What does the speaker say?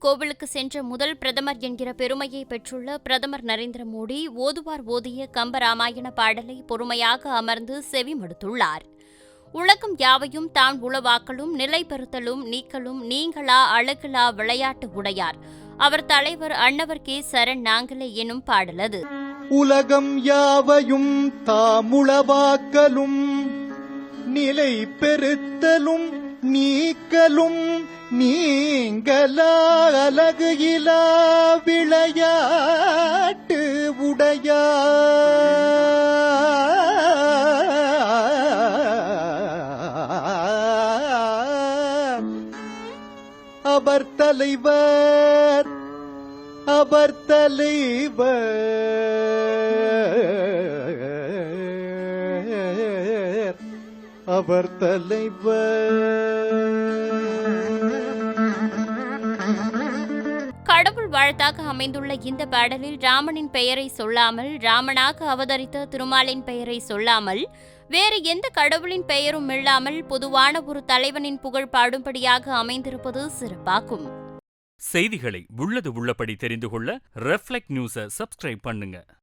கோவிலுக்கு சென்ற முதல் பிரதமர் என்கிற பெருமையை பெற்றுள்ள பிரதமர் நரேந்திர மோடி ஓதுவார் ஓதிய கம்பராமாயண பாடலை பொறுமையாக அமர்ந்து செவிமடுத்துள்ளார் உலகம் யாவையும் தான் உளவாக்கலும் நிலைபெறுத்தலும் நீக்கலும் நீங்களா அழகுலா விளையாட்டு உடையார். அவர் தலைவர் அன்னவர் கே. சரண் நாங்களே எனும் பாடலது. உலகம் யாவையும் தாமுளவாக்கலும் நிலை பெறுத்தலும் நீக்கலும் நீங்களா அழகு இலா விளையாட்டு உடையார். அவர் தலைவர் அவர் தலைவர். அவர் தலைவர். கடவுள் வாழ்த்தாக அமைந்துள்ள இந்த பாடலில் ராமனின் பெயரை சொல்லாமல் ராமனாக அவதரித்த திருமாலின் பெயரை சொல்லாமல் வேறு எந்த கடவுளின் பெயரும் இல்லாமல் பொதுவான ஒரு தலைவனின் புகழ் பாடும்படியாக அமைந்திருப்பது சிறப்பாகும். செய்திகளை உள்ளது உள்ளபடி தெரிந்து கொள்ள ரெஃப்ளெக்ட் நியூஸை சப்ஸ்கிரைப் பண்ணுங்க.